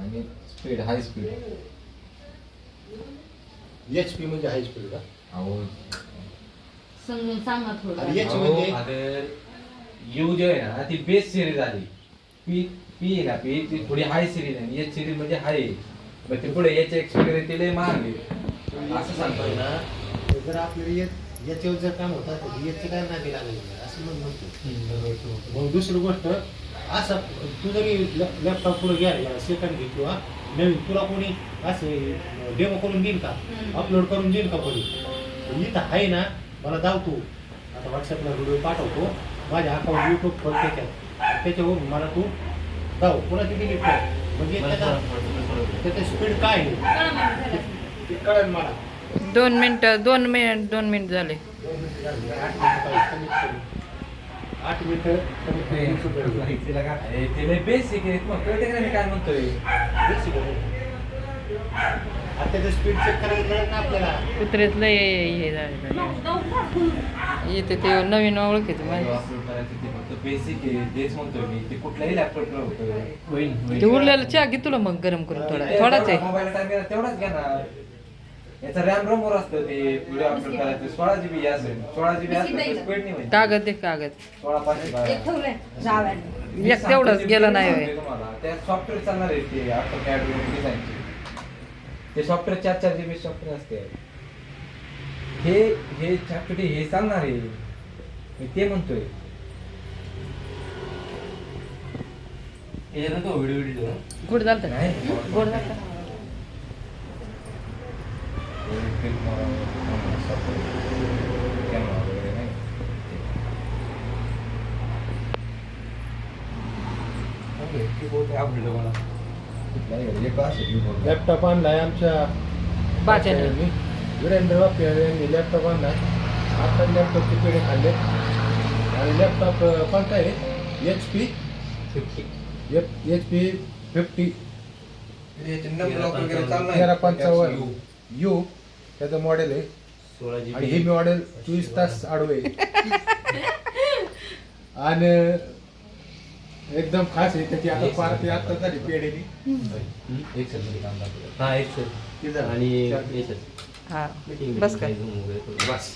आणि speed high speed H P म्हणजे high speed का? अहो. समजून सांगा थोडं. म्हणजे? आता यू जे आहे ना ती बेस सिरीज आली. पी पी आहे ना पी ती थोडी हाय सिरीज आहे. एच सिरीज म्हणजे हाय मग ते पुढे याचे एक्सपिरियन्स ते लय महाग आहे. असं सांगतोय ना. जर आपल्याला येत याच्यावर जर काम होतं तर याचे काय नादी लागायचं? असं म्हणून म्हणतो. मग दुसरी गोष्ट असं तू जरी लॅपटॉप पुढे घ्यायला सेकंड घे किंवा नवीन तुला कोणी असे डेमो करून देईल का. अपलोड करून देईल का कोणी? इथं आहे ना मला दाव तू आता व्हॉट्सअपला व्हिडिओ पाठवतो. माझ्या अकाउंट युट्यूब खोल त्याच्यात. त्याच्यावरून मला तू पुन्हा ते डिलीट कर? म्हणजे त्याचा त्याचं स्पीड काय आहे. ते कळेल मला. दोन मिनिटं दोन मिनिट दोन मिनिट झाले. आठ मिनिटं बेसिक आहे मग. कळते का मी काय म्हणतोय? आहे. स्पीड चेक करायला ना आपल्याला. हे झाले. येते ते नवीन ओळखीचं माहिती अपलोड करायचं ते फक्त बेसिक आहे. तेच म्हणतोय मी. ते कुठल्याही लॅपटॉपला होतं. ते उरलेलं चहा घे तुला मग गरम करून थोडा. थोडाच आहे. मोबाईल तेवढाच घेणार. याचा रॅम रोमवर असतं ते व्हिडिओ अपलोड करायचं. सोळा जीबी असेल. सोळा जीबी असलं स्पीड नाही म्हणजे कागद दे कागद. सोळा पाचशे बारा. एक तेवढंच ते गेलं नाही होय. तुम्हाला. त्या सॉफ्टवेअर चालणार आहे ते आफ्टर कॅड डिझाईनचे ते सॉफ्टवेअर चार चार जीबी सॉफ्टवेअर असते. हे हे चॅप्टर हे चालणार आहे. मी ते म्हणतोय. गुड झालं नाही. गोड झालं लॅपटॉप आणलाय आमच्या बाच्याने. यांनी. वीरेंद्र बापे यांनी लॅपटॉप आणलाय. आता लॅपटॉपचे पेढे खाल्ले आणि लॅपटॉप कोणता आहे? H P H P fifty तेरा पंचावन्न. यू त्याचं मॉडेल आहे. आणि हे मॉडेल चोवीस तास आडवे आणि एकदम खास आहे त्याची आता पार्टी आता झाली पेढेनी हा एक आणि हा. बस का बस.